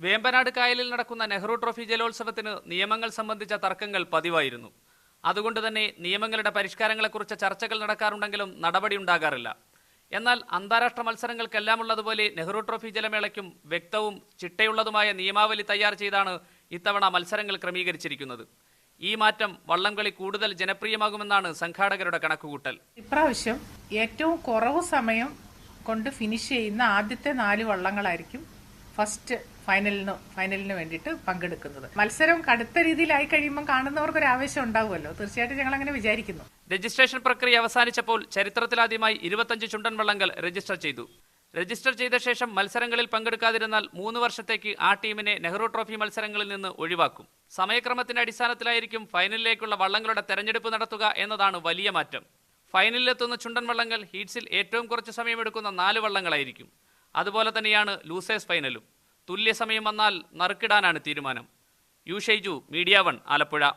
വേമ്പനാട് കായലിൽ നടക്കുന്ന നെഹ്റു ട്രോഫി ജലോത്സവത്തിന് നിയമങ്ങൾ സംബന്ധിച്ച തർക്കങ്ങൾ പതിവായിരുന്നു. അതുകൊണ്ട് തന്നെ നിയമങ്ങളുടെ പരിഷ്കാരങ്ങളെക്കുറിച്ച് ചർച്ചകൾ നടക്കാറുണ്ടെങ്കിലും നടപടി ഉണ്ടാകാറില്ല. എന്നാൽ അന്താരാഷ്ട്ര മത്സരങ്ങൾക്കെല്ലാം ഉള്ളതുപോലെ നെഹ്റു ട്രോഫി ജലമേളയ്ക്കും വ്യക്തവും ചിട്ടയുള്ളതുമായ നിയമാവലി തയ്യാർ ചെയ്താണ് ഇത്തവണ മത്സരങ്ങൾ ക്രമീകരിച്ചിരിക്കുന്നത്. ഈ മാറ്റം വള്ളംകളി കൂടുതൽ ജനപ്രിയമാകുമെന്നാണ് സംഘാടകരുടെ കണക്കുകൂട്ടൽ. ഇപ്രാവശ്യം ഏറ്റവും കുറവ് സമയം കൊണ്ട് ഫിനിഷ് ചെയ്യുന്ന ആദ്യത്തെ നാല് വള്ളങ്ങളായിരിക്കും ഫസ്റ്റ് ഫൈനലിന് ഫൈനലിന് വേണ്ടിയിട്ട് പങ്കെടുക്കുന്നത്. മത്സരം കടുത്ത രീതിയിലായി കഴിയുമ്പോൾ കാണുന്നവർക്ക് ഒരു ആവേശം ഉണ്ടാവുമല്ലോ. തീർച്ചയായിട്ടും ഞങ്ങൾ അങ്ങനെ വിചാരിക്കുന്നു. രജിസ്ട്രേഷൻ പ്രക്രിയ അവസാനിച്ചപ്പോൾ ചരിത്രത്തിലാദ്യമായി ഇരുപത്തഞ്ച് ചുണ്ടൻ വള്ളങ്ങൾ രജിസ്റ്റർ ചെയ്തു. രജിസ്റ്റർ ചെയ്ത ശേഷം മത്സരങ്ങളിൽ പങ്കെടുക്കാതിരുന്നാൽ മൂന്ന് വർഷത്തേക്ക് ആ ടീമിനെ നെഹ്റു ട്രോഫി മത്സരങ്ങളിൽ നിന്ന് ഒഴിവാക്കും. സമയക്രമത്തിന്റെ അടിസ്ഥാനത്തിലായിരിക്കും ഫൈനലിലേക്കുള്ള വള്ളങ്ങളുടെ തെരഞ്ഞെടുപ്പ് നടത്തുക എന്നതാണ് വലിയ മാറ്റം. ഫൈനലിലെത്തുന്ന ചുണ്ടൻ വള്ളങ്ങൾ ഹീറ്റ്സിൽ ഏറ്റവും കുറച്ച് സമയമെടുക്കുന്ന നാല് വള്ളങ്ങളായിരിക്കും. അതുപോലെ തന്നെയാണ് ലൂസേഴ്സ് ഫൈനലും. തുല്യ സമയം വന്നാൽ നറുക്കിടാനാണ് തീരുമാനം. U Shaiju media one Alappuzha.